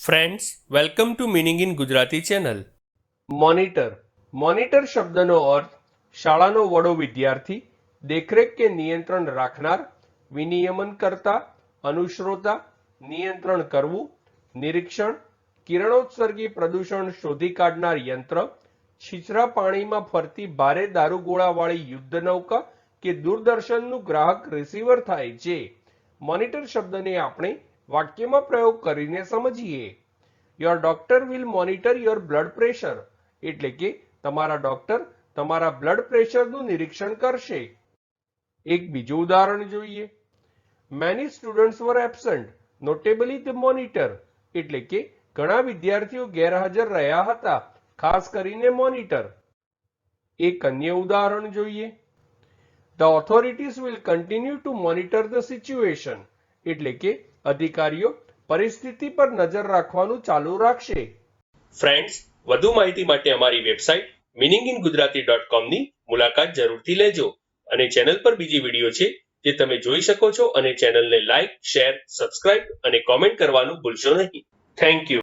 Friends welcome to meaning in Gujarati channel monitor monitor શબ્દનો અર્થ, શાળાનો વડો વિદ્યાર્થી, દેખરેખ કે નિયંત્રણ રાખનાર, વિનિયમન કરતા, અનુશ્રોતા, નિયંત્રણ કરવું, નિરીક્ષણ, કિરણોત્સર્ગી પ્રદૂષણ શોધી કાઢનાર યંત્ર, છીછરા પાણીમાં ફરતી ભારે દારૂગોળાવાળી યુદ્ધ નૌકા કે દૂરદર્શનનું ગ્રાહક રિસીવર થાય છે. મોનિટર શબ્દને આપણે વાક્યમાં પ્રયોગ કરીને સમજીએ. Your doctor will monitor your blood pressure એટલે કે તમારા ડોક્ટર તમારા બ્લડ પ્રેશરનું નિરીક્ષણ કરશે. એક બીજું ઉદાહરણ જોઈએ. Many students were absent notably the monitor એટલે કે ઘણા વિદ્યાર્થીઓ ગેરહાજર રહ્યા હતા, ખાસ કરીને મોનિટર એક અન્ય ઉદાહરણ જોઈએ. The authorities will continue to monitor the situation એટલે કે અધિકારીઓ પરિસ્થિતિ પર નજર રાખવાનું ચાલુ રાખશે. ફ્રેન્ડ્સ વધુ માહિતી માટે અમારી website meaning in Gujarati dot કોમની મુલાકાત જરૂરથી લેજો અને ચેનલ પર બીજી વીડિયો છે જે તમે જોઈ શકો છો અને ચેનલને લાઇક શેર સબસ્ક્રાઇબ અને કોમેન્ટ કરવાનું ભૂલશો નહીં. Thank you